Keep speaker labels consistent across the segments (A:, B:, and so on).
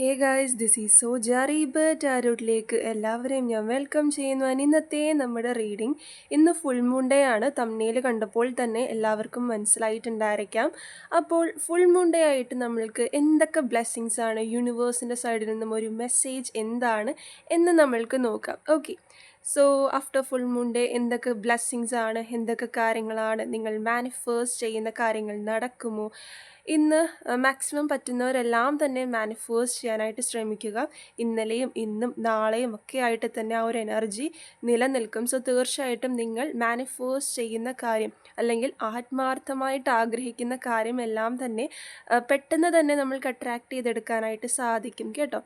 A: Hey guys this is so ജാറീബ് ടാരോട്ടിലേക്ക് എല്ലാവരെയും ഞാൻ വെൽക്കം ചെയ്യുന്നു. ആൻഡ് ഇന്നത്തെ നമ്മുടെ റീഡിംഗ് ഇന്ന് ഫുൾ മൂൺ ഡേ ആണ്. തമ്മിയിൽ കണ്ടപ്പോൾ തന്നെ എല്ലാവർക്കും മനസ്സിലായിട്ടുണ്ടായിരിക്കാം. അപ്പോൾ ഫുൾ മൂൺ ഡേ ആയിട്ട് നമ്മൾക്ക് എന്തൊക്കെ ബ്ലെസ്സിങ്സ് ആണ്? യൂണിവേഴ്സിന്റെ സൈഡിൽ നിന്നും ഒരു മെസ്സേജ് എന്താണ് എന്ന് നമ്മൾക്ക് നോക്കാം. Okay so after full moon day എന്തൊക്കെ ബ്ലെസ്സിങ്സ് ആണ് എന്തൊക്കെ കാര്യങ്ങളാണ് നിങ്ങൾ മാനിഫേഴ്സ് ചെയ്യുന്ന കാര്യങ്ങൾ നടക്കുമോ? ഇന്ന് മാക്സിമം പറ്റുന്നവരെല്ലാം തന്നെ മാനിഫേഴ്സ് ചെയ്യാനായിട്ട് ശ്രമിക്കുക. ഇന്നലെയും ഇന്നും നാളെയും ഒക്കെ ആയിട്ട് തന്നെ ആ ഒരു എനർജി നിലനിൽക്കും. സോ തീർച്ചയായിട്ടും നിങ്ങൾ മാനിഫേഴ്സ് ചെയ്യുന്ന കാര്യം അല്ലെങ്കിൽ ആത്മാർത്ഥമായിട്ട് ആഗ്രഹിക്കുന്ന കാര്യമെല്ലാം തന്നെ പെട്ടെന്ന് തന്നെ നമ്മൾക്ക് അട്രാക്റ്റ് ചെയ്തെടുക്കാനായിട്ട് സാധിക്കും. കേട്ടോ?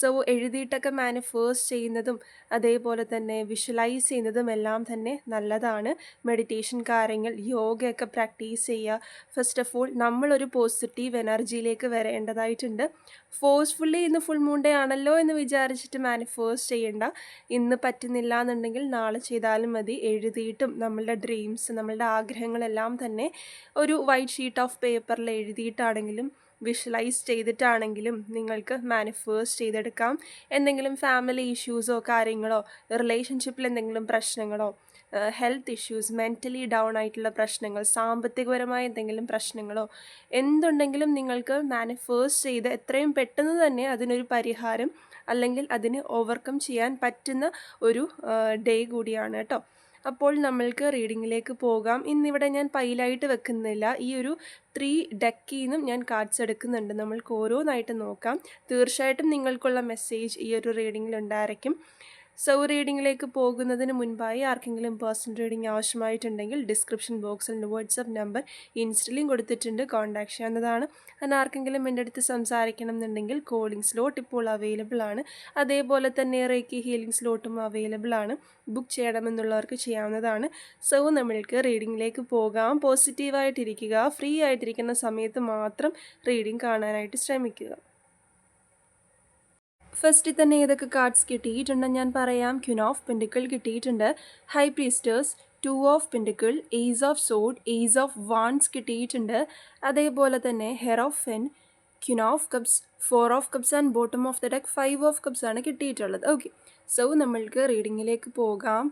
A: സോ എഴുതിയിട്ടൊക്കെ മാനിഫേഴ്സ് ചെയ്യുന്നതും അതേപോലെ തന്നെ വിഷ്വലൈസ് ചെയ്യുന്നതും എല്ലാം തന്നെ നല്ലതാണ്. മെഡിറ്റേഷൻ കാര്യങ്ങൾ യോഗയൊക്കെ പ്രാക്ടീസ് ചെയ്യുക. ഫസ്റ്റ് ഓഫ് ഓൾ നമ്മളൊരു പോസിറ്റീവ് എനർജിയിലേക്ക് വരേണ്ടതായിട്ടുണ്ട്. ഫോഴ്സ്ഫുള്ളി ഇന്ന് ഫുൾ മൂണ്ടേ ആണല്ലോ എന്ന് വിചാരിച്ചിട്ട് മാനിഫേഴ്സ് ചെയ്യേണ്ട. ഇന്ന് പറ്റുന്നില്ല എന്നുണ്ടെങ്കിൽ നാളെ ചെയ്താലും മതി. എഴുതിയിട്ടും നമ്മളുടെ ഡ്രീംസ് നമ്മളുടെ ആഗ്രഹങ്ങളെല്ലാം തന്നെ ഒരു വൈറ്റ് ഷീറ്റ് ഓഫ് പേപ്പറിൽ എഴുതിയിട്ടാണെങ്കിലും വിഷ്വലൈസ് ചെയ്തിട്ടാണെങ്കിലും നിങ്ങൾക്ക് മാനിഫേഴ്സ് ചെയ്തെടുക്കാം. എന്തെങ്കിലും ഫാമിലി ഇഷ്യൂസോ കാര്യങ്ങളോ റിലേഷൻഷിപ്പിൽ എന്തെങ്കിലും പ്രശ്നങ്ങളോ ഹെൽത്ത് ഇഷ്യൂസ് മെന്റലി ഡൗൺ ആയിട്ടുള്ള പ്രശ്നങ്ങൾ സാമ്പത്തികപരമായ എന്തെങ്കിലും പ്രശ്നങ്ങളോ എന്തുണ്ടെങ്കിലും നിങ്ങൾക്ക് മാനിഫേഴ്സ് ചെയ്ത് എത്രയും പെട്ടെന്ന് തന്നെ അതിനൊരു പരിഹാരം അല്ലെങ്കിൽ അതിനെ ഓവർകം ചെയ്യാൻ പറ്റുന്ന ഒരു ഡേ കൂടിയാണ് കേട്ടോ. അപ്പോൾ നമ്മൾക്ക് റീഡിങ്ങിലേക്ക് പോകാം. ഇന്നിവിടെ ഞാൻ പൈലായിട്ട് വെക്കുന്നില്ല. ഈ ഒരു ത്രീ ഡെക്കിൽ നിന്നും ഞാൻ കാർഡ്സ് എടുക്കുന്നുണ്ട്. നമ്മൾക്ക് ഓരോന്നായിട്ട് നോക്കാം. തീർച്ചയായിട്ടും നിങ്ങൾക്കുള്ള മെസ്സേജ് ഈ ഒരു റീഡിങ്ങിൽ ഉണ്ടായിരിക്കും. സോ റീഡിങ്ങിലേക്ക് പോകുന്നതിന് മുൻപായി ആർക്കെങ്കിലും പേഴ്സണൽ റീഡിംഗ് ആവശ്യമായിട്ടുണ്ടെങ്കിൽ ഡിസ്ക്രിപ്ഷൻ ബോക്സിൽ വാട്സപ്പ് നമ്പർ ഇൻസ്റ്റലിയും കൊടുത്തിട്ടുണ്ട്. കോൺടാക്ട് ചെയ്യാവുന്നതാണ്. അതിന് ആർക്കെങ്കിലും എന്റെ അടുത്ത് സംസാരിക്കണം എന്നുണ്ടെങ്കിൽ കോളിംഗ് സ്ലോട്ട് ഇപ്പോൾ അവൈലബിൾ ആണ്. അതേപോലെ തന്നെ റേക്കി ഹീലിംഗ് സ്ലോട്ടും അവൈലബിൾ ആണ്. ബുക്ക് ചെയ്യണമെന്നുള്ളവർക്ക് ചെയ്യാവുന്നതാണ്. സോ നമ്മൾക്ക് റീഡിങ്ങിലേക്ക് പോകാം. പോസിറ്റീവായിട്ടിരിക്കുക ഫ്രീ ആയിട്ടിരിക്കുന്ന സമയത്ത് മാത്രം റീഡിംഗ് കാണാനായിട്ട് ശ്രമിക്കുക. ഫസ്റ്റിൽ തന്നെ ഏതൊക്കെ കാർഡ്സ് കിട്ടിയിട്ടുണ്ടെന്ന് ഞാൻ പറയാം. ക്യൂൻ ഓഫ് പെൻഡിക്കിൾ കിട്ടിയിട്ടുണ്ട്. High priestess two of pentacle ace of sword ace of wands കിട്ടിയിട്ടുണ്ട്. അതേപോലെ തന്നെ hierophant queen of cups four of cups and bottom of the deck five of cups ആണ് കിട്ടിയിട്ടുള്ളത്. ഓക്കെ സോ നമ്മൾക്ക് റീഡിങ്ങിലേക്ക് പോകാം.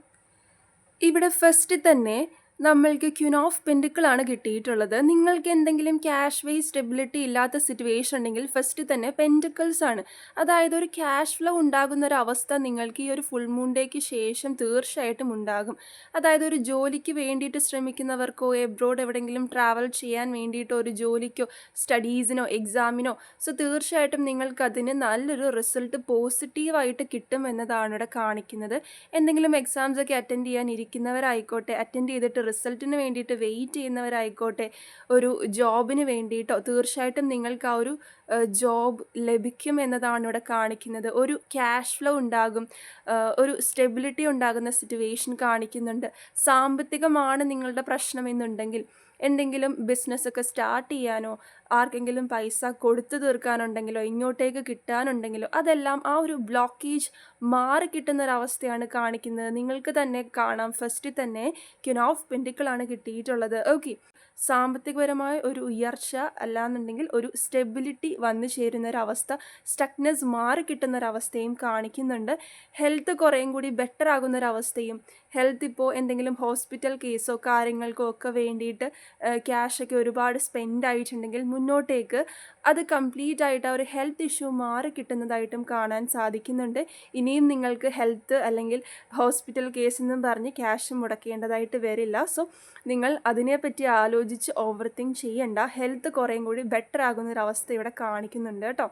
A: ഇവിടെ first തന്നെ നമ്മൾക്ക് ക്യൂൻ ഓഫ് പെൻഡിക്കിളാണ് കിട്ടിയിട്ടുള്ളത്. നിങ്ങൾക്ക് എന്തെങ്കിലും ക്യാഷ് വേ സ്റ്റെബിലിറ്റി ഇല്ലാത്ത സിറ്റുവേഷൻ ഉണ്ടെങ്കിൽ ഫസ്റ്റ് തന്നെ പെൻഡിക്കിൾസ് ആണ്. അതായത് ഒരു ക്യാഷ് ഫ്ലോ ഉണ്ടാകുന്ന ഒരു അവസ്ഥ നിങ്ങൾക്ക് ഈ ഒരു ഫുൾ മൂൺ ശേഷം തീർച്ചയായിട്ടും ഉണ്ടാകും. അതായത് ഒരു ജോലിക്ക് വേണ്ടിയിട്ട് ശ്രമിക്കുന്നവർക്കോ എബ്രോഡ് എവിടെയെങ്കിലും ട്രാവൽ ചെയ്യാൻ വേണ്ടിയിട്ടോ ഒരു ജോലിക്കോ സ്റ്റഡീസിനോ എക്സാമിനോ സോ തീർച്ചയായിട്ടും നിങ്ങൾക്ക് അതിന് നല്ലൊരു റിസൾട്ട് പോസിറ്റീവായിട്ട് കിട്ടും എന്നതാണ് ഇവിടെ കാണിക്കുന്നത്. എന്തെങ്കിലും എക്സാംസ് ഒക്കെ അറ്റൻഡ് ചെയ്യാൻ ഇരിക്കുന്നവരായിക്കോട്ടെ അറ്റൻഡ് ചെയ്തിട്ട് റിസൾട്ടിന് വേണ്ടിയിട്ട് വെയിറ്റ് ചെയ്യുന്നവരായിക്കോട്ടെ ഒരു ജോബിന് വേണ്ടിയിട്ടോ തീർച്ചയായിട്ടും നിങ്ങൾക്ക് ആ ഒരു ജോബ് ലഭിക്കും എന്നതാണ് ഇവിടെ കാണിക്കുന്നത്. ഒരു ക്യാഷ് ഫ്ലോ ഉണ്ടാകും ഒരു സ്റ്റെബിലിറ്റി ഉണ്ടാകുന്ന സിറ്റുവേഷൻ കാണിക്കുന്നുണ്ട്. സാമ്പത്തികമാണ് നിങ്ങളുടെ പ്രശ്നമെന്നുണ്ടെങ്കിൽ എന്തെങ്കിലും ബിസിനസ്സൊക്കെ സ്റ്റാർട്ട് ചെയ്യാനോ ആർക്കെങ്കിലും പൈസ കൊടുത്തു തീർക്കാനുണ്ടെങ്കിലോ ഇങ്ങോട്ടേക്ക് കിട്ടാനുണ്ടെങ്കിലോ അതെല്ലാം ആ ഒരു ബ്ലോക്കേജ് മാറി കിട്ടുന്നൊരവസ്ഥയാണ് കാണിക്കുന്നത്. നിങ്ങൾക്ക് തന്നെ കാണാം. ഫസ്റ്റിൽ തന്നെ ക്യൂൻ ഓഫ് പെന്റിക്കിളാണ് കിട്ടിയിട്ടുള്ളത്. ഓക്കെ സാമ്പത്തികപരമായ ഒരു ഉയർച്ച അല്ലാന്നുണ്ടെങ്കിൽ ഒരു സ്റ്റെബിലിറ്റി വന്നു ചേരുന്ന ഒരവസ്ഥ സ്റ്റക്നെസ് മാറി കിട്ടുന്ന ഒരവസ്ഥയും കാണിക്കുന്നുണ്ട്. ഹെൽത്ത് കുറേയും കൂടി ബെറ്റർ ആകുന്ന ഒരവസ്ഥയും ഹെൽത്ത് ഇപ്പോൾ എന്തെങ്കിലും ഹോസ്പിറ്റൽ കേസോ കാര്യങ്ങൾക്കോ ഒക്കെ വേണ്ടിയിട്ട് ക്യാഷൊക്കെ ഒരുപാട് സ്പെൻഡ് ആയിട്ടുണ്ടെങ്കിൽ മുന്നോട്ടേക്ക് അത് കംപ്ലീറ്റ് ആയിട്ട് ആ ഒരു ഹെൽത്ത് ഇഷ്യൂ മാറി കിട്ടുന്നതായിട്ടും കാണാൻ സാധിക്കുന്നുണ്ട്. ഇനിയും നിങ്ങൾക്ക് ഹെൽത്ത് അല്ലെങ്കിൽ ഹോസ്പിറ്റൽ കേസ് എന്നും പറഞ്ഞ് ക്യാഷ് മുടക്കേണ്ടതായിട്ട് വരില്ല. സോ നിങ്ങൾ അതിനെപ്പറ്റി ആലോചിച്ച് ഓവർ തിങ്ക് ചെയ്യേണ്ട. ഹെൽത്ത് കുറേയും കൂടി ബെറ്റർ ആകുന്ന ഒരു അവസ്ഥ ഇവിടെ കാണിക്കുന്നുണ്ട് കേട്ടോ.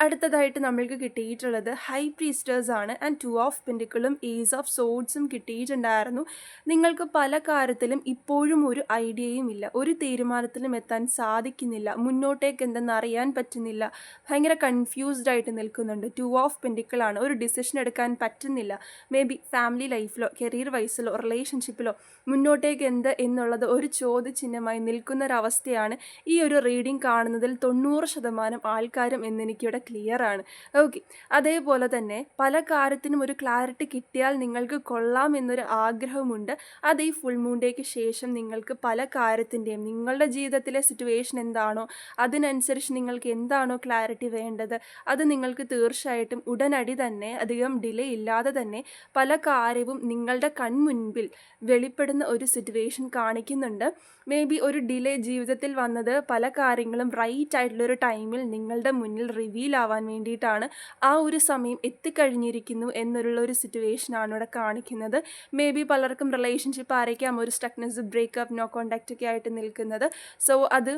A: അടുത്തതായിട്ട് നമ്മൾക്ക് കിട്ടിയിട്ടുള്ളത് ഹൈ പ്രീസ്റ്റേഴ്സ് ആണ്. ആൻഡ് ടു ഓഫ് പെൻഡിക്കിളും ഏസ് ഓഫ് സോഡ്സും കിട്ടിയിട്ടുണ്ടായിരുന്നു. നിങ്ങൾക്ക് പല കാര്യത്തിലും ഇപ്പോഴും ഒരു ഐഡിയയും ഇല്ല. ഒരു തീരുമാനത്തിലും എത്താൻ സാധിക്കുന്നില്ല. മുന്നോട്ടേക്ക് എന്തെന്ന് അറിയാൻ പറ്റുന്നില്ല. ഭയങ്കര കൺഫ്യൂസ്ഡ് ആയിട്ട് നിൽക്കുന്നുണ്ട്. ടു ഓഫ് പെൻഡിക്കിളാണ് ഒരു ഡിസിഷൻ എടുക്കാൻ പറ്റുന്നില്ല. മേ ബി ഫാമിലി ലൈഫിലോ കരിയർ വൈസിലോ റിലേഷൻഷിപ്പിലോ മുന്നോട്ടേക്ക് എന്ത് എന്നുള്ളത് ഒരു ചോദ്യചിഹ്നമായി നിൽക്കുന്നൊരവസ്ഥയാണ് ഈ ഒരു റീഡിംഗ് കാണുന്നതിൽ തൊണ്ണൂറ് ശതമാനം ആൾക്കാരും എന്നെനിക്കിവിടെ ക്ലിയർ ആണ്. ഓക്കെ അതേപോലെ തന്നെ പല കാര്യത്തിനും ഒരു ക്ലാരിറ്റി കിട്ടിയാൽ നിങ്ങൾക്ക് കൊള്ളാം എന്നൊരു ആഗ്രഹമുണ്ട്. അത് ഈ ഫുൾ മൂൺ ഡേക്ക് ശേഷം നിങ്ങൾക്ക് പല കാര്യത്തിന്റെയും നിങ്ങളുടെ ജീവിതത്തിലെ സിറ്റുവേഷൻ എന്താണോ അതിനനുസരിച്ച് നിങ്ങൾക്ക് എന്താണോ ക്ലാരിറ്റി വേണ്ടത് അത് നിങ്ങൾക്ക് തീർച്ചയായിട്ടും ഉടനടി തന്നെ അധികം ഡിലേ ഇല്ലാതെ തന്നെ പല കാര്യവും നിങ്ങളുടെ കൺമുൻപിൽ വെളിപ്പെടുന്ന ഒരു സിറ്റുവേഷൻ കാണിക്കുന്നുണ്ട്. മേ ബി ഒരു ഡിലേ ജീവിതത്തിൽ വന്നത് പല കാര്യങ്ങളും റൈറ്റ് ആയിട്ടുള്ളൊരു ടൈമിൽ നിങ്ങളുടെ മുന്നിൽ റിവീൽ ആവാൻ വേണ്ടിയിട്ടാണ് ആ ഒരു സമയം എത്തിക്കഴിഞ്ഞിരിക്കുന്നു എന്നുള്ള ഒരു സിറ്റുവേഷനാണ് ഇവിടെ കാണിക്കുന്നത്. മേ ബി പലർക്കും റിലേഷൻഷിപ്പ് ആയിരിക്കാം ഒരു സ്റ്റക്നെസ് ബ്രേക്കപ്പ് നോ കോണ്ടാക്റ്റ് ഒക്കെ ആയിട്ട് നിൽക്കുന്നത്. സോ അത്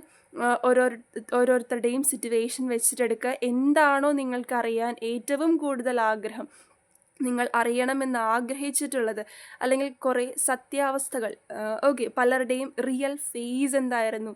A: ഓരോ ഓരോരുത്തരുടെയും സിറ്റുവേഷൻ വെച്ചിട്ടെടുക്കുക. എന്താണോ നിങ്ങൾക്കറിയാൻ ഏറ്റവും കൂടുതൽ ആഗ്രഹം. നിങ്ങൾ അറിയണമെന്ന് ആഗ്രഹിച്ചിട്ടുള്ളത് അല്ലെങ്കിൽ കുറേ സത്യാവസ്ഥകൾ ഓക്കെ പലരുടെയും റിയൽ ഫേസ് എന്തായിരുന്നു?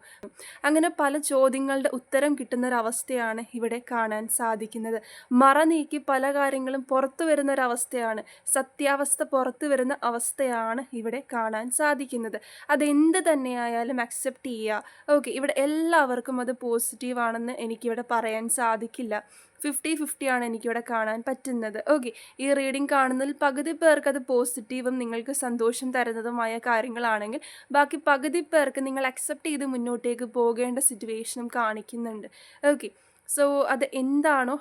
A: അങ്ങനെ പല ചോദ്യങ്ങളുടെ ഉത്തരം കിട്ടുന്നൊരവസ്ഥയാണ് ഇവിടെ കാണാൻ സാധിക്കുന്നത്. മറ നീക്കി പല കാര്യങ്ങളും പുറത്തു വരുന്ന ഒരവസ്ഥയാണ് സത്യാവസ്ഥ പുറത്തു വരുന്ന അവസ്ഥയാണ് ഇവിടെ കാണാൻ സാധിക്കുന്നത്. അതെന്ത് തന്നെയായാലും അക്സെപ്റ്റ് ചെയ്യുക. ഓക്കെ ഇവിടെ എല്ലാവർക്കും അത് പോസിറ്റീവാണെന്ന് എനിക്കിവിടെ പറയാൻ സാധിക്കില്ല. ഫിഫ്റ്റി ഫിഫ്റ്റിയാണ് എനിക്കിവിടെ കാണാൻ പറ്റുന്നത്. ഓക്കെ ഈ റീഡിംഗ് കാണുന്നതിൽ പകുതി പേർക്ക് അത് പോസിറ്റീവും നിങ്ങൾക്ക് സന്തോഷം തരുന്നതുമായ കാര്യങ്ങളാണെങ്കിൽ ബാക്കി പകുതി പേർക്ക് നിങ്ങൾ അക്സെപ്റ്റ് ചെയ്ത് മുന്നോട്ടേക്ക് പോകേണ്ട സിറ്റുവേഷനും കാണിക്കുന്നുണ്ട്. ഓക്കെ സോ അത് എന്താണോ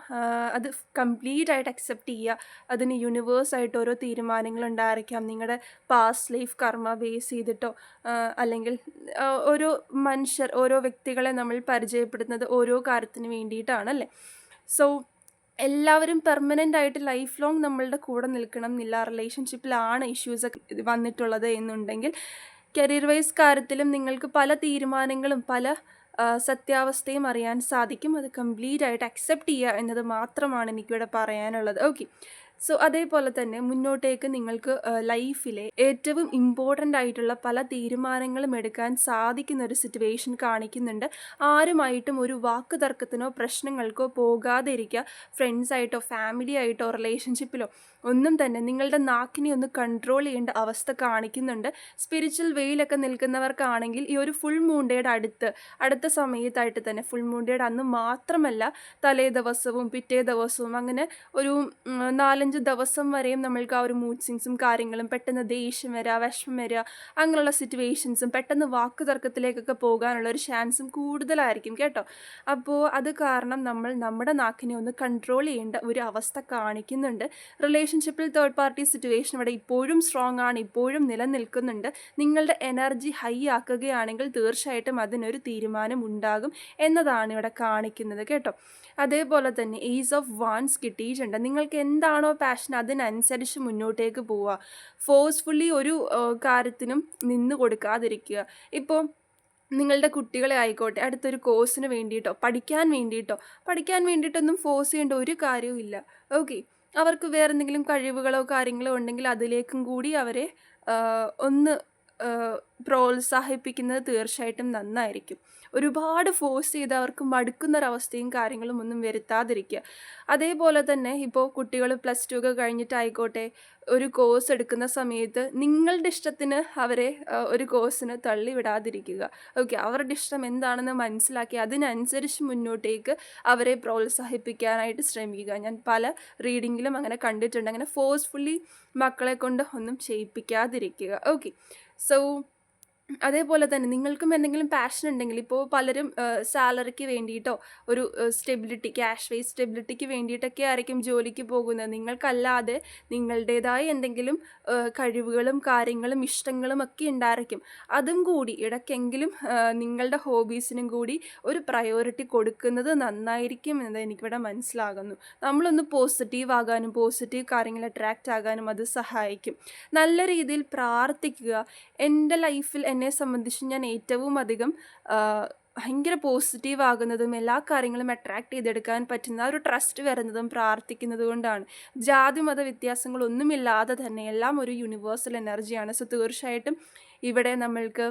A: അത് കംപ്ലീറ്റ് ആയിട്ട് അക്സെപ്റ്റ് ചെയ്യുക. അതിന് യൂണിവേഴ്സായിട്ട് ഓരോ തീരുമാനങ്ങൾ ഉണ്ടായിരിക്കാം. നിങ്ങളുടെ പാസ്റ്റ് ലൈഫ് കർമ്മ ബേസ് ചെയ്തിട്ടോ അല്ലെങ്കിൽ ഓരോ മനുഷ്യർ ഓരോ വ്യക്തികളെ നമ്മൾ പരിചയപ്പെടുന്നത് ഓരോ കാര്യത്തിന് വേണ്ടിയിട്ടാണല്ലേ? സോ എല്ലാവരും പെർമനന്റ് ആയിട്ട് ലൈഫ് ലോങ് നമ്മളുടെ കൂടെ നിൽക്കണം എന്നില്ല റിലേഷൻഷിപ്പിലാണ് ഇഷ്യൂസ് ഒക്കെ വന്നിട്ടുള്ളത് എന്നുണ്ടെങ്കിൽ കരിയർ വൈസ് കാര്യത്തിലും നിങ്ങൾക്ക് പല തീരുമാനങ്ങളും പല സത്യാവസ്ഥയും അറിയാൻ സാധിക്കും. അത് കംപ്ലീറ്റ് ആയിട്ട് അക്സെപ്റ്റ് ചെയ്യുക എന്നത് മാത്രമാണ് എനിക്കിവിടെ പറയാനുള്ളത്. ഓക്കെ സോ അതേപോലെ തന്നെ മുന്നോട്ടേക്ക് നിങ്ങൾക്ക് ലൈഫിലെ ഏറ്റവും ഇമ്പോർട്ടന്റ് ആയിട്ടുള്ള പല തീരുമാനങ്ങളും എടുക്കാൻ സാധിക്കുന്ന ഒരു സിറ്റുവേഷൻ കാണിക്കുന്നുണ്ട്. ആരുമായിട്ടും ഒരു വാക്ക് തർക്കത്തിനോ പ്രശ്നങ്ങൾക്കോ പോകാതെ ഇരിക്കുക ഫ്രണ്ട്സായിട്ടോ ഫാമിലി ആയിട്ടോ റിലേഷൻഷിപ്പിലോ ഒന്നും തന്നെ നിങ്ങളുടെ നാക്കിനെ ഒന്ന് കൺട്രോൾ ചെയ്യേണ്ട അവസ്ഥ കാണിക്കുന്നുണ്ട്. സ്പിരിച്വൽ വേയിലൊക്കെ നിൽക്കുന്നവർക്കാണെങ്കിൽ ഈ ഒരു ഫുൾ മൂണ്ടയുടെ അടുത്ത് അടുത്ത സമയത്തായിട്ട് തന്നെ ഫുൾ മൂണ്ടയുടെ അന്ന് മാത്രമല്ല തലേ ദിവസവും പിറ്റേ ദിവസവും അങ്ങനെ ഒരു നാലഞ്ച് ദിവസം വരെയും നമ്മൾക്ക് ആ ഒരു മൂഡ് സിങ്സും കാര്യങ്ങളും പെട്ടെന്ന് ദേഷ്യം വരിക വിഷമം വരിക അങ്ങനെയുള്ള സിറ്റുവേഷൻസും പെട്ടെന്ന് വാക്ക് തർക്കത്തിലേക്കൊക്കെ പോകാനുള്ള ഒരു ചാൻസും കൂടുതലായിരിക്കും കേട്ടോ. അപ്പോൾ അത് കാരണം നമ്മൾ നമ്മുടെ നാക്കിനെ ഒന്ന് കൺട്രോൾ ചെയ്യേണ്ട ഒരു അവസ്ഥ കാണിക്കുന്നുണ്ട്. റിലേഷൻ റിലേഷൻഷിപ്പിൽ തേർഡ് പാർട്ടി സിറ്റുവേഷൻ ഇവിടെ ഇപ്പോഴും സ്ട്രോങ് ആണ് ഇപ്പോഴും നിലനിൽക്കുന്നുണ്ട്. നിങ്ങളുടെ എനർജി ഹൈ ആക്കുകയാണെങ്കിൽ തീർച്ചയായിട്ടും അതിനൊരു തീരുമാനം ഉണ്ടാകും എന്നതാണ് ഇവിടെ കാണിക്കുന്നത് കേട്ടോ. അതേപോലെ തന്നെ ഏസ് ഓഫ് വാൻസ് കിട്ടിയിട്ടുണ്ട്. നിങ്ങൾക്ക് എന്താണോ പാഷൻ അതിനനുസരിച്ച് മുന്നോട്ടേക്ക് പോവുക. ഫോഴ്സ്ഫുള്ളി ഒരു കാര്യത്തിനും നിന്ന് കൊടുക്കാതിരിക്കുക. ഇപ്പോൾ നിങ്ങളുടെ കുട്ടികളെ ആയിക്കോട്ടെ അടുത്തൊരു കോഴ്സിന് വേണ്ടിയിട്ടോ പഠിക്കാൻ വേണ്ടിയിട്ടോ പഠിക്കാൻ വേണ്ടിയിട്ടൊന്നും ഫോഴ്സ് ചെയ്യേണ്ട ഒരു കാര്യവും ഇല്ല ഓക്കെ അവർക്ക് വേറെന്തെങ്കിലും കഴിവുകളോ കാര്യങ്ങളോ ഉണ്ടെങ്കിൽ അതിലേക്കും കൂടി അവരെ ഒന്ന് പ്രോത്സാഹിപ്പിക്കുന്നത് തീർച്ചയായിട്ടും നന്നായിരിക്കും. ഒരുപാട് ഫോഴ്സ് ചെയ്ത് അവർക്ക് മടുക്കുന്നൊരവസ്ഥയും കാര്യങ്ങളും ഒന്നും വരുത്താതിരിക്കുക. അതേപോലെ തന്നെ ഇപ്പോൾ കുട്ടികൾ പ്ലസ് ടു ഒക്കെ കഴിഞ്ഞിട്ടായിക്കോട്ടെ ഒരു കോഴ്സ് എടുക്കുന്ന സമയത്ത് നിങ്ങളുടെ ഇഷ്ടത്തിന് അവരെ ഒരു കോഴ്സിന് തള്ളിവിടാതിരിക്കുക ഓക്കെ അവരുടെ ഇഷ്ടം എന്താണെന്ന് മനസ്സിലാക്കി അതിനനുസരിച്ച് മുന്നോട്ടേക്ക് അവരെ പ്രോത്സാഹിപ്പിക്കാനായിട്ട് ശ്രമിക്കുക. ഞാൻ പല റീഡിങ്ങിലും അങ്ങനെ കണ്ടിട്ടുണ്ട്. അങ്ങനെ ഫോഴ്സ്ഫുള്ളി മക്കളെ കൊണ്ട് ഒന്നും ചെയ്യിപ്പിക്കാതിരിക്കുക. ഓക്കെ സോ അതേപോലെ തന്നെ നിങ്ങൾക്കും എന്തെങ്കിലും പാഷൻ ഉണ്ടെങ്കിൽ ഇപ്പോൾ പലരും സാലറിക്ക് വേണ്ടിയിട്ടോ ഒരു സ്റ്റെബിലിറ്റി ക്യാഷ് വൈസ് സ്റ്റെബിലിറ്റിക്ക് വേണ്ടിയിട്ടൊക്കെ ആയിരിക്കും ജോലിക്ക് പോകുന്നത്. നിങ്ങൾക്കല്ലാതെ നിങ്ങളുടേതായ എന്തെങ്കിലും കഴിവുകളും കാര്യങ്ങളും ഇഷ്ടങ്ങളും ഒക്കെ ഉണ്ടായിരിക്കും. അതും കൂടി ഇടയ്ക്കെങ്കിലും നിങ്ങളുടെ ഹോബീസിനും കൂടി ഒരു പ്രയോറിറ്റി കൊടുക്കുന്നത് നന്നായിരിക്കും എന്നത് എനിക്കിവിടെ മനസ്സിലാകുന്നു. നമ്മളൊന്ന് പോസിറ്റീവ് ആകാനും പോസിറ്റീവ് കാര്യങ്ങൾ അട്രാക്റ്റ് ആകാനും അത് സഹായിക്കും. നല്ല രീതിയിൽ പ്രാർത്ഥിക്കുക. എന്റെ ലൈഫിൽ എന്നെ സംബന്ധിച്ച് ഞാൻ ഏറ്റവും അധികം ഭയങ്കര പോസിറ്റീവ് ആകുന്നതും എല്ലാ കാര്യങ്ങളും അട്രാക്ട് ചെയ്തെടുക്കാൻ പറ്റുന്ന ഒരു ട്രസ്റ്റ് വരുന്നതും പ്രാർത്ഥിക്കുന്നത് കൊണ്ടാണ്. ജാതി മത വ്യത്യാസങ്ങളൊന്നുമില്ലാതെ തന്നെ എല്ലാം ഒരു യൂണിവേഴ്സൽ എനർജിയാണ് സോ തീർച്ചയായിട്ടും ഇവിടെ നമ്മൾക്ക്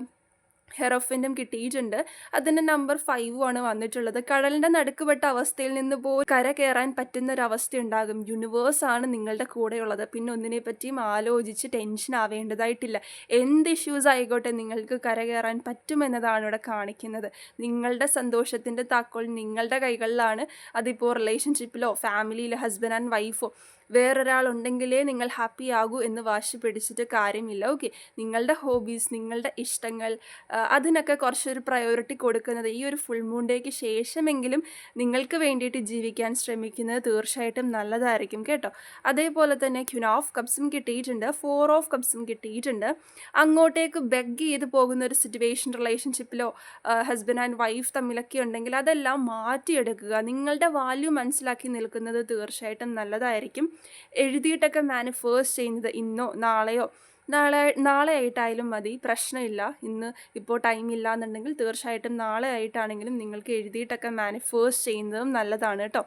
A: ഹെറോഫിന്റും കിട്ടിയിട്ടുണ്ട്. അതിന്റെ നമ്പർ ഫൈവും ആണ് വന്നിട്ടുള്ളത്. കടലിന്റെ നടുക്കുപെട്ട അവസ്ഥയിൽ നിന്ന് പോയി കര കയറാൻ പറ്റുന്ന ഒരു അവസ്ഥ ഉണ്ടാകും യൂണിവേഴ്സ് ആണ് നിങ്ങളുടെ കൂടെയുള്ളത്. പിന്നെ ഒന്നിനെ പറ്റിയും ആലോചിച്ച് ടെൻഷൻ ആവേണ്ടതായിട്ടില്ല. എന്ത് ഇഷ്യൂസ് ആയിക്കോട്ടെ നിങ്ങൾക്ക് കര കയറാൻ പറ്റുമെന്നതാണ് ഇവിടെ കാണിക്കുന്നത്. നിങ്ങളുടെ സന്തോഷത്തിന്റെ താക്കോൽ നിങ്ങളുടെ കൈകളിലാണ്. അതിപ്പോൾ റിലേഷൻഷിപ്പിലോ ഫാമിലിയിലോ ഹസ്ബൻഡ് ആൻഡ് വൈഫോ വേറൊരാളുണ്ടെങ്കിലേ നിങ്ങൾ ഹാപ്പി ആകൂ എന്ന് വാശി പിടിച്ചിട്ട് കാര്യമില്ല. ഓക്കെ നിങ്ങളുടെ ഹോബീസ് നിങ്ങളുടെ ഇഷ്ടങ്ങൾ അതിനൊക്കെ കുറച്ചൊരു പ്രയോറിറ്റി കൊടുക്കുന്നത് ഈ ഒരു ഫുൾ മൂൺ ഡേക്ക് ശേഷമെങ്കിലും നിങ്ങൾക്ക് വേണ്ടിയിട്ട് ജീവിക്കാൻ ശ്രമിക്കുന്നത് തീർച്ചയായിട്ടും നല്ലതായിരിക്കും കേട്ടോ. അതേപോലെ തന്നെ ക്യൂൻ ഓഫ് കപ്സും കിട്ടിയിട്ടുണ്ട് ഫോർ ഓഫ് കപ്സും കിട്ടിയിട്ടുണ്ട്. അങ്ങോട്ടേക്ക് ബെഗ് ചെയ്ത് പോകുന്ന ഒരു സിറ്റുവേഷൻ റിലേഷൻഷിപ്പിലോ ഹസ്ബൻഡ് ആൻഡ് വൈഫ് തമ്മിലൊക്കെ ഉണ്ടെങ്കിൽ അതെല്ലാം മാറ്റിയെടുക്കുക. നിങ്ങളുടെ വാല്യൂ മനസ്സിലാക്കി നിൽക്കുന്നത് തീർച്ചയായിട്ടും നല്ലതായിരിക്കും. എഴുതിയിട്ടൊക്കെ മാനിഫേഴ്സ് ചെയ്യുന്നത് ഇന്നോ നാളെയോ നാളെ നാളെ ആയിട്ടായാലും മതി. പ്രശ്നമില്ല. ഇന്ന് ഇപ്പോൾ ടൈം ഇല്ല എന്നുണ്ടെങ്കിൽ തീർച്ചയായിട്ടും നാളെ ആയിട്ടാണെങ്കിലും നിങ്ങൾക്ക് എഴുതിയിട്ടൊക്കെ മാനിഫേഴ്സ് ചെയ്യുന്നതും നല്ലതാണ് കേട്ടോ.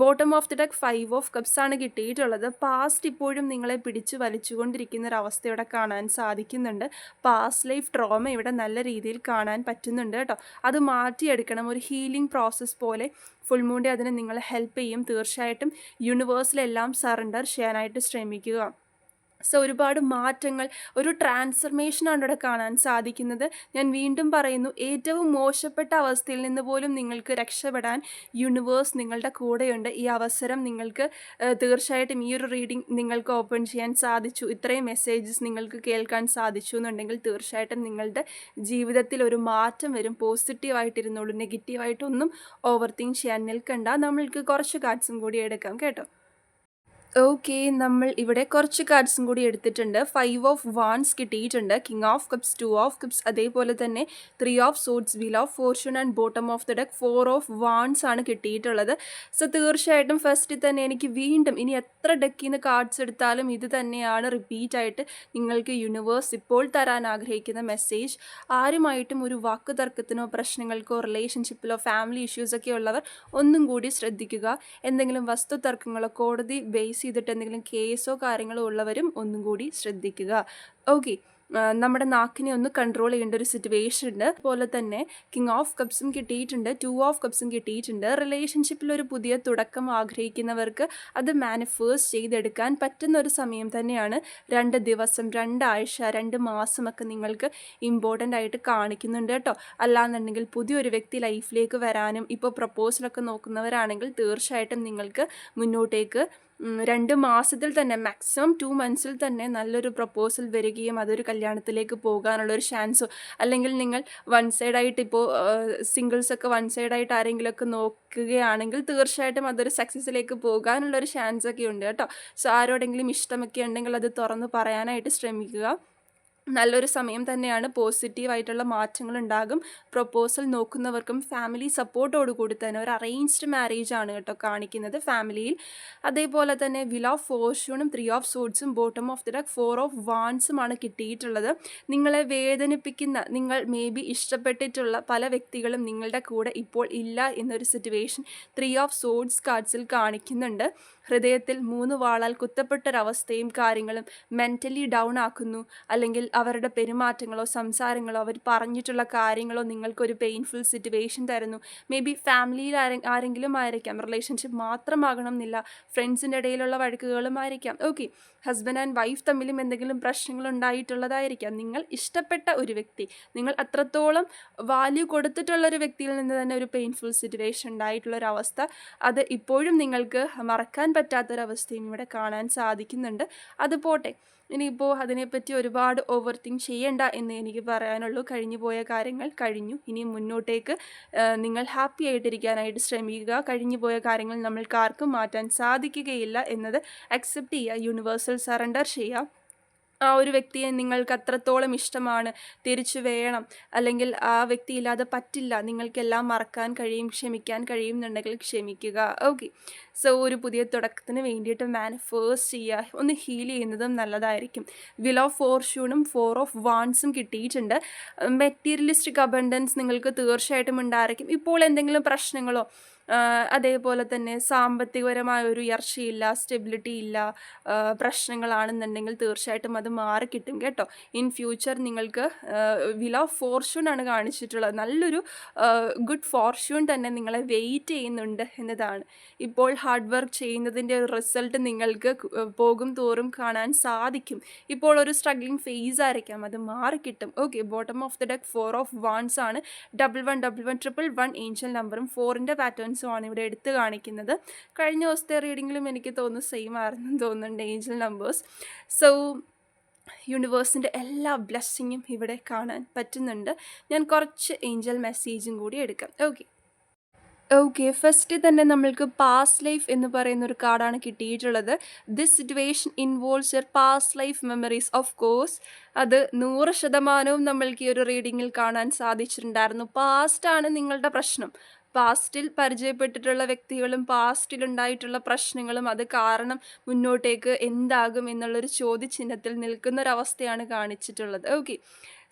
A: Bottom of the deck five of cups ആണ് കിട്ടിയിട്ടുള്ളത്. പാസ്റ്റ് ഇപ്പോഴും നിങ്ങളെ പിടിച്ചു വലിച്ചുകൊണ്ടിരിക്കുന്ന ഒരു അവസ്ഥ ഇവിടെ കാണാൻ സാധിക്കുന്നുണ്ട്. പാസ്റ്റ് ലൈഫ് ട്രോമ ഇവിടെ നല്ല രീതിയിൽ കാണാൻ പറ്റുന്നുണ്ട് കേട്ടോ. അത് മാറ്റിയെടുക്കണം. ഒരു ഹീലിംഗ് പ്രോസസ്സ് പോലെ ഫുൾ മൂണ്ടി അതിനെ നിങ്ങളെ ഹെൽപ്പ് ചെയ്യും. തീർച്ചയായിട്ടും യൂണിവേഴ്സിലെല്ലാം സറണ്ടർ ചെയ്യാനായിട്ട് ശ്രമിക്കുക. സോ ഒരുപാട് മാറ്റങ്ങൾ ഒരു ട്രാൻസ്ഫർമേഷനാണ് ഇവിടെ കാണാൻ സാധിക്കുന്നത്. ഞാൻ വീണ്ടും പറയുന്നു ഏറ്റവും മോശപ്പെട്ട അവസ്ഥയിൽ നിന്ന് പോലും നിങ്ങൾക്ക് രക്ഷപ്പെടാൻ യൂണിവേഴ്സ് നിങ്ങളുടെ കൂടെയുണ്ട്. ഈ അവസരം നിങ്ങൾക്ക് തീർച്ചയായിട്ടും ഈ ഒരു റീഡിംഗ് നിങ്ങൾക്ക് ഓപ്പൺ ചെയ്യാൻ സാധിച്ചു. ഇത്രയും മെസ്സേജസ് നിങ്ങൾക്ക് കേൾക്കാൻ സാധിച്ചു എന്നുണ്ടെങ്കിൽ തീർച്ചയായിട്ടും നിങ്ങളുടെ ജീവിതത്തിൽ ഒരു മാറ്റം വരും. പോസിറ്റീവായിട്ടിരുന്നോളൂ നെഗറ്റീവായിട്ടൊന്നും ഓവർ തിങ്ക് ചെയ്യാൻ നിൽക്കണ്ട. നമ്മൾക്ക് കുറച്ച് കാർഡ്സും കൂടി എടുക്കാം കേട്ടോ? ഓക്കെ നമ്മൾ ഇവിടെ കുറച്ച് കാർഡ്സും കൂടി എടുത്തിട്ടുണ്ട്. ഫൈവ് ഓഫ് വാൻസ് കിട്ടിയിട്ടുണ്ട്. King of cups two of cups അതേപോലെ തന്നെ three of swords wheel of fortune and bottom of the deck four of wands ആണ് കിട്ടിയിട്ടുള്ളത്. സോ തീർച്ചയായിട്ടും ഫസ്റ്റിൽ തന്നെ എനിക്ക് വീണ്ടും ഇനി എത്ര ഡെക്കിൽ നിന്ന് കാർഡ്സ് എടുത്താലും ഇത് തന്നെയാണ് റിപ്പീറ്റ് ആയിട്ട് നിങ്ങൾക്ക് യൂണിവേഴ്സ് ഇപ്പോൾ തരാൻ ആഗ്രഹിക്കുന്ന മെസ്സേജ് ആരുമായിട്ടും ഒരു വാക്ക് തർക്കത്തിനോ പ്രശ്നങ്ങൾക്കോ റിലേഷൻഷിപ്പിലോ ഫാമിലി ഇഷ്യൂസൊക്കെ ഉള്ളവർ ഒന്നും കൂടി ശ്രദ്ധിക്കുക. എന്തെങ്കിലും വസ്തു തർക്കങ്ങളോ കോടതി ബേസ് ചെയ്തിട്ട് എന്തെങ്കിലും കേസോ കാര്യങ്ങളോ ഉള്ളവരും ഒന്നും കൂടി ശ്രദ്ധിക്കുക. ഓക്കെ നമ്മുടെ നാക്കിനെ ഒന്ന് കൺട്രോൾ ചെയ്യേണ്ട ഒരു സിറ്റുവേഷൻ ഉണ്ട്. അതുപോലെ തന്നെ കിങ് ഓഫ് കപ്സും കിട്ടിയിട്ടുണ്ട് ടു ഓഫ് കപ്സും കിട്ടിയിട്ടുണ്ട്. റിലേഷൻഷിപ്പിൽ ഒരു പുതിയ തുടക്കം ആഗ്രഹിക്കുന്നവർക്ക് അത് മാനിഫേഴ്സ് ചെയ്തെടുക്കാൻ പറ്റുന്ന ഒരു സമയം തന്നെയാണ് രണ്ട് ദിവസം രണ്ടാഴ്ച രണ്ട് മാസമൊക്കെ നിങ്ങൾക്ക് ഇമ്പോർട്ടന്റ് ആയിട്ട് കാണിക്കുന്നുണ്ട് കേട്ടോ. അല്ലാന്നുണ്ടെങ്കിൽ പുതിയൊരു വ്യക്തി ലൈഫിലേക്ക് വരാനും ഇപ്പോൾ പ്രപ്പോസലൊക്കെ നോക്കുന്നവരാണെങ്കിൽ തീർച്ചയായിട്ടും നിങ്ങൾക്ക് മുന്നോട്ടേക്ക് രണ്ട് മാസത്തിൽ തന്നെ മാക്സിമം ടു മന്ത്സിൽ തന്നെ നല്ലൊരു പ്രപ്പോസൽ വരികയും അതൊരു കല്യാണത്തിലേക്ക് പോകാനുള്ള ഒരു ചാൻസോ അല്ലെങ്കിൽ നിങ്ങൾ വൺ സൈഡായിട്ട് ഇപ്പോൾ സിംഗിൾസൊക്കെ വൺ സൈഡായിട്ട് ആരെങ്കിലുമൊക്കെ നോക്കുകയാണെങ്കിൽ തീർച്ചയായിട്ടും അതൊരു സക്സസ്സിലേക്ക് പോകാനുള്ള ഒരു ചാൻസ് ഒക്കെ ഉണ്ട് കേട്ടോ. സോ ആരോടെങ്കിലും ഇഷ്ടമൊക്കെ ഉണ്ടെങ്കിൽ അത് തുറന്ന് പറയാനായിട്ട് ശ്രമിക്കുക. നല്ലൊരു സമയം തന്നെയാണ് പോസിറ്റീവായിട്ടുള്ള മാറ്റങ്ങൾ ഉണ്ടാകും പ്രൊപ്പോസൽ നോക്കുന്നവർക്കും ഫാമിലി സപ്പോർട്ടോട് കൂടി തന്നെ ഒരു അറേഞ്ച്ഡ് മാരേജ് ആണ് കേട്ടോ കാണിക്കുന്നത് ഫാമിലിയിൽ. അതേപോലെ തന്നെ വിൽ ഓഫ് ഫോർച്യൂണും three of സോഡ്സും bottom of the deck four of വാൻസുമാണ് കിട്ടിയിട്ടുള്ളത്. നിങ്ങളെ വേദനിപ്പിക്കുന്ന നിങ്ങൾ മേ ബി ഇഷ്ടപ്പെട്ടിട്ടുള്ള പല വ്യക്തികളും നിങ്ങളുടെ കൂടെ ഇപ്പോൾ ഇല്ല എന്നൊരു സിറ്റുവേഷൻ ത്രീ ഓഫ് സോഡ്സ് കാർഡ്സിൽ കാണിക്കുന്നുണ്ട്. ഹൃദയത്തിൽ മൂന്ന് വാളാൽ കുത്തപ്പെട്ടൊരവസ്ഥയും കാര്യങ്ങളും മെന്റലി ഡൗൺ ആക്കുന്നു. അല്ലെങ്കിൽ അവരുടെ പെരുമാറ്റങ്ങളോ സംസാരങ്ങളോ അവർ പറഞ്ഞിട്ടുള്ള കാര്യങ്ങളോ നിങ്ങൾക്കൊരു പെയിൻഫുൾ സിറ്റുവേഷൻ തരുന്നു. മേ ബി ഫാമിലിയിൽ ആരെ ആരെങ്കിലും ആയിരിക്കാം. റിലേഷൻഷിപ്പ് മാത്രമാകണം എന്നില്ല ഫ്രണ്ട്സിന്റെ ഇടയിലുള്ള വഴക്കുകളും ആയിരിക്കാം. ഓക്കെ ഹസ്ബൻഡ് ആൻഡ് വൈഫ് തമ്മിലും എന്തെങ്കിലും പ്രശ്നങ്ങൾ ഉണ്ടായിട്ടുള്ളതായിരിക്കാം. നിങ്ങൾ ഇഷ്ടപ്പെട്ട ഒരു വ്യക്തി നിങ്ങൾ അത്രത്തോളം വാല്യൂ കൊടുത്തിട്ടുള്ള ഒരു വ്യക്തിയിൽ നിന്ന് തന്നെ ഒരു പെയിൻഫുൾ സിറ്റുവേഷൻ ഉണ്ടായിട്ടുള്ള ഒരു അവസ്ഥ അത് ഇപ്പോഴും നിങ്ങൾക്ക് മറക്കാൻ പറ്റാത്തൊരവസ്ഥയും ഇവിടെ കാണാൻ സാധിക്കുന്നുണ്ട്. അത് പോട്ടെ. ഇനിയിപ്പോൾ അതിനെപ്പറ്റി ഒരുപാട് ഓവർ തിങ്ക് ചെയ്യേണ്ട എന്ന് എനിക്ക് പറയാനുള്ളൂ. കഴിഞ്ഞു പോയ കാര്യങ്ങൾ കഴിഞ്ഞു. ഇനി മുന്നോട്ടേക്ക് നിങ്ങൾ ഹാപ്പി ആയിട്ടിരിക്കാനായിട്ട് ശ്രമിക്കുക. കഴിഞ്ഞു പോയ കാര്യങ്ങൾ നമ്മൾക്ക് ആർക്കും മാറ്റാൻ സാധിക്കുകയില്ല എന്നത് അക്സെപ്റ്റ് ചെയ്യുക. യൂണിവേഴ്സൽ സറണ്ടർ ചെയ്യുക ആ ഒരു വ്യക്തിയെ നിങ്ങൾക്ക് അത്രത്തോളം ഇഷ്ടമാണ്. തിരിച്ചു വേണം. അല്ലെങ്കിൽ ആ വ്യക്തി ഇല്ലാതെ പറ്റില്ല. നിങ്ങൾക്കെല്ലാം മറക്കാൻ കഴിയും ക്ഷമിക്കാൻ കഴിയും എന്നുണ്ടെങ്കിൽ ക്ഷമിക്കുക. ഓക്കെ സോ ഒരു പുതിയ തുടക്കത്തിന് വേണ്ടിയിട്ട് മാനിഫേഴ്സ് ചെയ്യുക. ഒന്ന് ഹീൽ ചെയ്യുന്നതും നല്ലതായിരിക്കും. വിൽ ഓഫ് ഫോർച്യൂണും ഫോർ ഓഫ് വാൺസും കിട്ടിയിട്ടുണ്ട്. മെറ്റീരിയലിസ്റ്റിക് അബണ്ടൻസ് നിങ്ങൾക്ക് തീർച്ചയായിട്ടും ഉണ്ടായിരിക്കും. ഇപ്പോൾ എന്തെങ്കിലും പ്രശ്നങ്ങളോ അതേപോലെ തന്നെ സാമ്പത്തികപരമായ ഒരു ഉയർച്ചയില്ല സ്റ്റെബിലിറ്റി ഇല്ല പ്രശ്നങ്ങളാണെന്നുണ്ടെങ്കിൽ തീർച്ചയായിട്ടും അത് മാറി കിട്ടും കേട്ടോ. ഇൻ ഫ്യൂച്ചർ നിങ്ങൾക്ക് വില ഓഫ് ഫോർച്യൂൺ ആണ് കാണിച്ചിട്ടുള്ളത്. നല്ലൊരു ഗുഡ് ഫോർച്യൂൺ തന്നെ നിങ്ങളെ വെയിറ്റ് ചെയ്യുന്നുണ്ട് എന്നതാണ്. ഇപ്പോൾ ഹാർഡ് വർക്ക് ചെയ്യുന്നതിന്റെ റിസൾട്ട് നിങ്ങൾക്ക് പോകും തോറും കാണാൻ സാധിക്കും. ഇപ്പോൾ ഒരു സ്ട്രഗ്ലിംഗ് ഫേസ് ആയിരിക്കാം. അത് മാറി കിട്ടും. Okay bottom of the deck four of wands ആണ്. Double one double one triple one angel നമ്പറും ഫോറിന്റെ പാറ്റേൺസും ആണ് ഇവിടെ എടുത്തു കാണിക്കുന്നത്. കഴിഞ്ഞ ദിവസത്തെ റീഡിങ്ങിലും എനിക്ക് തോന്നുന്നു സെയിം ആയിരുന്നു തോന്നുന്നുണ്ട് ഏഞ്ചൽ നമ്പേഴ്സ് സോ യൂണിവേഴ്സിന്റെ എല്ലാ ബ്ലെസ്സിങ്ങും ഇവിടെ കാണാൻ പറ്റുന്നുണ്ട്. ഞാൻ കുറച്ച് ഏഞ്ചൽ മെസ്സേജും കൂടി എടുക്കാം. ഓക്കെ ഓക്കെ ഫസ്റ്റ് തന്നെ നമ്മൾക്ക് പാസ്റ്റ് ലൈഫ് എന്ന് പറയുന്ന ഒരു കാർഡാണ് കിട്ടിയിട്ടുള്ളത്. This situation involves your past life memories of course അത് നൂറ് ശതമാനവും നമ്മൾക്ക് ഈ ഒരു റീഡിങ്ങിൽ കാണാൻ സാധിച്ചിട്ടുണ്ടായിരുന്നു. പാസ്റ്റാണ് നിങ്ങളുടെ പ്രശ്നം. പാസ്റ്റിൽ പരിചയപ്പെട്ടിട്ടുള്ള വ്യക്തികളും പാസ്റ്റിൽ ഉണ്ടായിട്ടുള്ള പ്രശ്നങ്ങളും അത് കാരണം മുന്നോട്ടേക്ക് എന്താകും എന്നുള്ളൊരു ചോദ്യചിഹ്നത്തിൽ നിൽക്കുന്നൊരവസ്ഥയാണ് കാണിച്ചിട്ടുള്ളത്. ഓക്കെ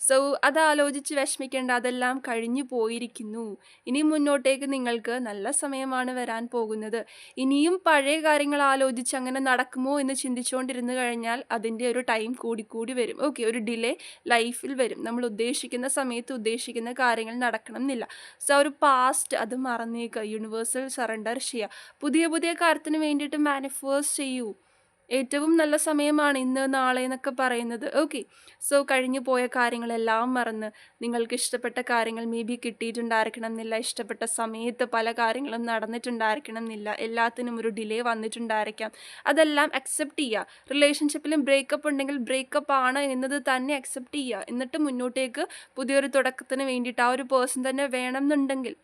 A: സോ അത് ആലോചിച്ച് വിഷമിക്കേണ്ട അതെല്ലാം കഴിഞ്ഞു പോയിരിക്കുന്നു. ഇനി മുന്നോട്ടേക്ക് നിങ്ങൾക്ക് നല്ല സമയമാണ് വരാൻ പോകുന്നത്. ഇനിയും പഴയ കാര്യങ്ങൾ ആലോചിച്ച് അങ്ങനെ നടക്കുമോ എന്ന് ചിന്തിച്ചുകൊണ്ടിരുന്നു കഴിഞ്ഞാൽ അതിന്റെ ഒരു ടൈം കൂടിക്കൂടി വരും. ഓക്കെ ഒരു ഡിലേ ലൈഫിൽ വരും. നമ്മൾ ഉദ്ദേശിക്കുന്ന സമയത്ത് ഉദ്ദേശിക്കുന്ന കാര്യങ്ങൾ നടക്കണം എന്നില്ല സോ ഒരു പാസ്റ്റ് അത് മറന്നേക്കുക യൂണിവേഴ്സൽ സറണ്ടർ ചെയ്യുക പുതിയ പുതിയ കാര്യത്തിന് വേണ്ടിയിട്ട് മാനിഫേഴ്സ് ചെയ്യൂ. ഏറ്റവും നല്ല സമയമാണ് ഇന്ന് നാളെ എന്നൊക്കെ പറയുന്നത്. ഓക്കെ സോ കഴിഞ്ഞു പോയ കാര്യങ്ങളെല്ലാം മറന്ന് നിങ്ങൾക്ക് ഇഷ്ടപ്പെട്ട കാര്യങ്ങൾ മേ ബി കിട്ടിയിട്ടുണ്ടായിരിക്കണം എന്നില്ല. ഇഷ്ടപ്പെട്ട സമയത്ത് പല കാര്യങ്ങളും നടന്നിട്ടുണ്ടായിരിക്കണം എന്നില്ല. എല്ലാത്തിനും ഒരു ഡിലേ വന്നിട്ടുണ്ടായിരിക്കാം. അതെല്ലാം അക്സെപ്റ്റ് ചെയ്യുക. റിലേഷൻഷിപ്പിലും ബ്രേക്കപ്പ് ഉണ്ടെങ്കിൽ ബ്രേക്കപ്പ് ആണ് എന്നത് തന്നെ അക്സെപ്റ്റ് ചെയ്യുക. എന്നിട്ട് മുന്നോട്ടേക്ക് പുതിയൊരു തുടക്കത്തിന് വേണ്ടിയിട്ട് ആ ഒരു പേഴ്സൺ തന്നെ വേണം എന്നുണ്ടെങ്കിൽ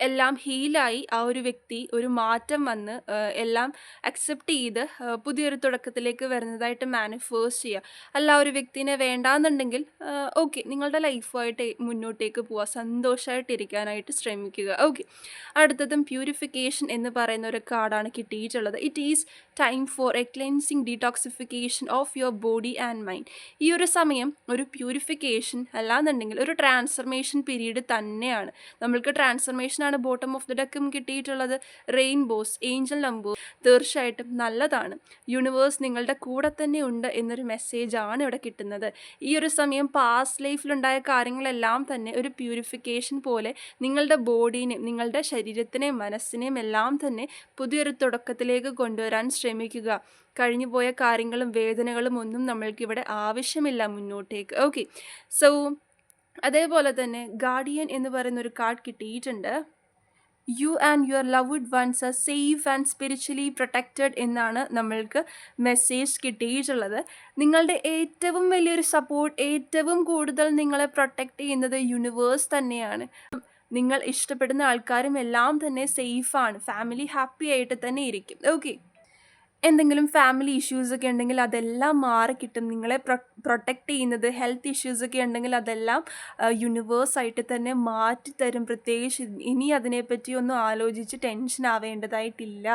A: എല്ലാം ഹീലായി ആ ഒരു വ്യക്തി ഒരു മാറ്റം വന്ന് എല്ലാം അക്സെപ്റ്റ് ചെയ്ത് പുതിയൊരു തുടക്കത്തിലേക്ക് വരുന്നതായിട്ട് മാനിഫേഴ്സ് ചെയ്യുക അല്ല ഒരു വ്യക്തിനെ വേണ്ടാന്നുണ്ടെങ്കിൽ ഓക്കെ നിങ്ങളുടെ ലൈഫുമായിട്ട് മുന്നോട്ടേക്ക് പോവുക സന്തോഷമായിട്ടിരിക്കാനായിട്ട് ശ്രമിക്കുക. ഓക്കെ അടുത്തതും പ്യൂരിഫിക്കേഷൻ എന്ന് പറയുന്ന ഒരു കാർഡാണ് കിട്ടിയിട്ടുള്ളത്. It is time for a cleansing detoxification of your body and mind ഈ ഒരു സമയം ഒരു പ്യൂരിഫിക്കേഷൻ അല്ലാന്നുണ്ടെങ്കിൽ ഒരു ട്രാൻസ്ഫർമേഷൻ പീരീഡ് തന്നെയാണ്. നമ്മൾക്ക് ട്രാൻസ്ഫർമേഷൻ ആണ് ബോട്ടം ഓഫ് ദി ഡെക്കും കിട്ടിയിട്ടുള്ളത് റെയിൻബോസ് ഏഞ്ചൽ നമ്പേഴ്സ് തീർച്ചയായിട്ടും നല്ലതാണ്. യൂണിവേഴ്സ് നിങ്ങളുടെ കൂടെ തന്നെ ഉണ്ട് എന്നൊരു മെസ്സേജാണ് ഇവിടെ കിട്ടുന്നത്. ഈ ഒരു സമയം പാസ്റ്റ് ലൈഫിലുണ്ടായ കാര്യങ്ങളെല്ലാം തന്നെ ഒരു പ്യൂരിഫിക്കേഷൻ പോലെ നിങ്ങളുടെ ബോഡീനെയും നിങ്ങളുടെ ശരീരത്തിനെയും മനസ്സിനെയും എല്ലാം തന്നെ പുതിയൊരു തുടക്കത്തിലേക്ക് കൊണ്ടുവരാൻ ശ്രമിക്കുക. കഴിഞ്ഞു പോയ കാര്യങ്ങളും വേദനകളും ഒന്നും നമ്മൾക്കിവിടെ ആവശ്യമില്ല മുന്നോട്ടേക്ക്. ഓക്കെ സോ അതേപോലെ തന്നെ ഗാർഡിയൻ എന്ന് പറയുന്ന ഒരു കാർഡ് കിട്ടിയിട്ടുണ്ട്. You and your loved ones are safe and spiritually protected എന്നാണ് നമ്മൾക്ക് മെസ്സേജ് കിട്ടിയിട്ടുള്ളത്. നിങ്ങളുടെ ഏറ്റവും വലിയൊരു സപ്പോർട്ട് ഏറ്റവും കൂടുതൽ നിങ്ങളെ പ്രൊട്ടക്റ്റ് ചെയ്യുന്നത് യൂണിവേഴ്സ് തന്നെയാണ്. നിങ്ങൾ ഇഷ്ടപ്പെടുന്ന ആൾക്കാരും എല്ലാം തന്നെ സേഫാണ് ഫാമിലി ഹാപ്പി ആയിട്ട് തന്നെ ഇരിക്കും. ഓക്കെ എന്തെങ്കിലും ഫാമിലി ഇഷ്യൂസ് ഒക്കെ ഉണ്ടെങ്കിൽ അതെല്ലാം മാറി കിട്ടും. നിങ്ങളെ പ്രൊ പ്രൊട്ടക്റ്റ് ചെയ്യുന്നത് ഹെൽത്ത് ഇഷ്യൂസ് ഒക്കെ ഉണ്ടെങ്കിൽ അതെല്ലാം യൂണിവേഴ്സായിട്ട് തന്നെ മാറ്റിത്തരും പ്രത്യേകിച്ച് ഇനി അതിനെപ്പറ്റി ഒന്നും ആലോചിച്ച് ടെൻഷൻ ആവേണ്ടതായിട്ടില്ല.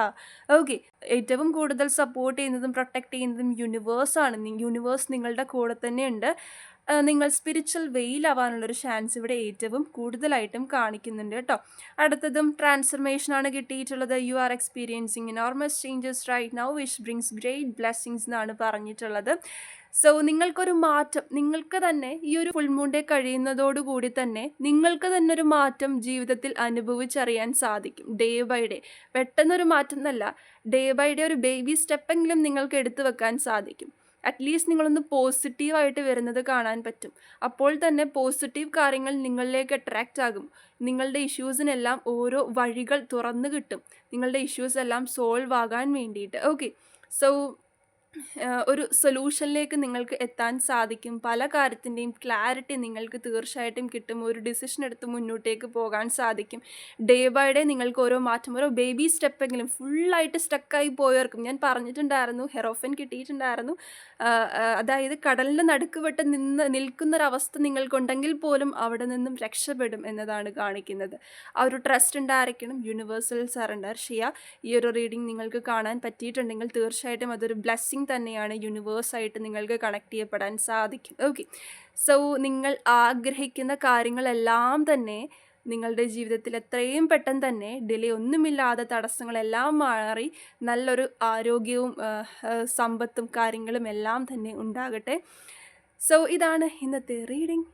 A: ഓക്കെ ഏറ്റവും കൂടുതൽ സപ്പോർട്ട് ചെയ്യുന്നതും പ്രൊട്ടക്റ്റ് ചെയ്യുന്നതും യൂണിവേഴ്സാണ് യൂണിവേഴ്സ് നിങ്ങളുടെ കൂടെ തന്നെ ഉണ്ട്. നിങ്ങൾ സ്പിരിച്വൽ വെയിൽ വെയിലാവാനുള്ളൊരു ചാൻസ് ഇവിടെ ഏറ്റവും കൂടുതലായിട്ടും കാണിക്കുന്നുണ്ട് കേട്ടോ. അടുത്തതും ട്രാൻസ്ഫർമേഷനാണ് കിട്ടിയിട്ടുള്ളത്. You are experiencing enormous changes right now which brings great blessings എന്നാണ് പറഞ്ഞിട്ടുള്ളത്. സോ നിങ്ങൾക്കൊരു മാറ്റം നിങ്ങൾക്ക് തന്നെ ഈ ഒരു ഫുൾമൂണ്ടെ കഴിയുന്നതോടുകൂടി തന്നെ നിങ്ങൾക്ക് തന്നെ ഒരു മാറ്റം ജീവിതത്തിൽ അനുഭവിച്ചറിയാൻ സാധിക്കും. ഡേ ബൈ ഡേ പെട്ടെന്നൊരു മാറ്റം എന്നല്ല ഡേ ബൈ ഡേ ഒരു ബേബി സ്റ്റെപ്പെങ്കിലും നിങ്ങൾക്ക് എടുത്തു വെക്കാൻ സാധിക്കും. അറ്റ്ലീസ്റ്റ് നിങ്ങളൊന്ന് പോസിറ്റീവായിട്ട് വരുന്നത് കാണാൻ പറ്റും. അപ്പോൾ തന്നെ പോസിറ്റീവ് കാര്യങ്ങൾ നിങ്ങളിലേക്ക് അട്രാക്റ്റ് ആകും. നിങ്ങളുടെ ഇഷ്യൂസിനെല്ലാം ഓരോ വഴികൾ തുറന്നു കിട്ടും. നിങ്ങളുടെ ഇഷ്യൂസ് എല്ലാം സോൾവ് ആകാൻ വേണ്ടിയിട്ട്. ഓക്കെ സോ ഒരു സൊല്യൂഷനിലേക്ക് നിങ്ങൾക്ക് എത്താൻ സാധിക്കും. പല കാര്യത്തിന്റെയും ക്ലാരിറ്റി നിങ്ങൾക്ക് തീർച്ചയായിട്ടും കിട്ടും. ഒരു ഡിസിഷൻ എടുത്ത് മുന്നോട്ടേക്ക് പോകാൻ സാധിക്കും. ഡേ ബൈ ഡേ നിങ്ങൾക്ക് ഓരോ മാറ്റം ഓരോ ബേബി സ്റ്റെപ്പെങ്കിലും ഫുള്ളായിട്ട് സ്റ്റക്കായി പോയവർക്കും ഞാൻ പറഞ്ഞിട്ടുണ്ടായിരുന്നു ഹെറോഫൻ കിട്ടിയിട്ടുണ്ടായിരുന്നു അതായത് കടലിന്റെ നടുക്ക് വിട്ട് നിന്ന് നിൽക്കുന്നൊരവസ്ഥ നിങ്ങൾക്കുണ്ടെങ്കിൽ പോലും അവിടെ നിന്നും രക്ഷപ്പെടും എന്നതാണ് കാണിക്കുന്നത്. ആ ഒരു ട്രസ്റ്റ് ഉണ്ടായിരിക്കണം. യൂണിവേഴ്സൽ സറണ്ടർ ഷിയ ഈ ഒരു റീഡിംഗ് നിങ്ങൾക്ക് കാണാൻ പറ്റിയിട്ടുണ്ടെങ്കിൽ തീർച്ചയായിട്ടും അതൊരു ബ്ലെസ്സിങ് തന്നെയാണ് യൂണിവേഴ്സായിട്ട് നിങ്ങൾക്ക് കണക്ട് ചെയ്യപ്പെടാൻ സാധിക്കും. ഓക്കെ സോ നിങ്ങൾ ആഗ്രഹിക്കുന്ന കാര്യങ്ങളെല്ലാം തന്നെ നിങ്ങളുടെ ജീവിതത്തിൽ എത്രയും പെട്ടെന്ന് തന്നെ ഡിലേ ഒന്നുമില്ലാതെ തടസ്സങ്ങളെല്ലാം മാറി നല്ലൊരു ആരോഗ്യവും സമ്പത്തും കാര്യങ്ങളും എല്ലാം തന്നെ ഉണ്ടാകട്ടെ. സോ ഇതാണ് ഇന്നത്തെ റീഡിംഗ്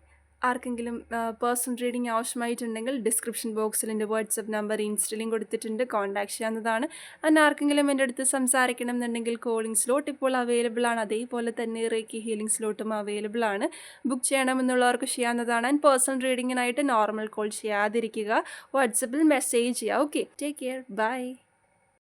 A: ആർക്കെങ്കിലും പേഴ്സണൽ റീഡിംഗ് ആവശ്യമായിട്ടുണ്ടെങ്കിൽ ഡിസ്ക്രിപ്ഷൻ ബോക്സിൽ എന്റെ വാട്സപ്പ് നമ്പർ ഇൻസ്റ്റലിൽ കൊടുത്തിട്ടുണ്ട്. കോൺടാക്ട് ചെയ്യാവുന്നതാണ്. അതിന് ആർക്കെങ്കിലും എന്റെ അടുത്ത് സംസാരിക്കണം എന്നുണ്ടെങ്കിൽ കോളിംഗ് സ്ലോട്ട് ഇപ്പോൾ അവൈലബിൾ ആണ്. അതേപോലെ തന്നെ റേക്കി ഹീലിംഗ് സ്ലോട്ടും അവൈലബിൾ ആണ്. ബുക്ക് ചെയ്യണമെന്നുള്ളവർക്ക് ചെയ്യാവുന്നതാണ്. ആൻഡ് പേഴ്സണൽ റീഡിങ്ങിനായിട്ട് നോർമൽ കോൾ ചെയ്യാതിരിക്കുക. വാട്സപ്പിൽ മെസ്സേജ് ചെയ്യുക. Okay take care bye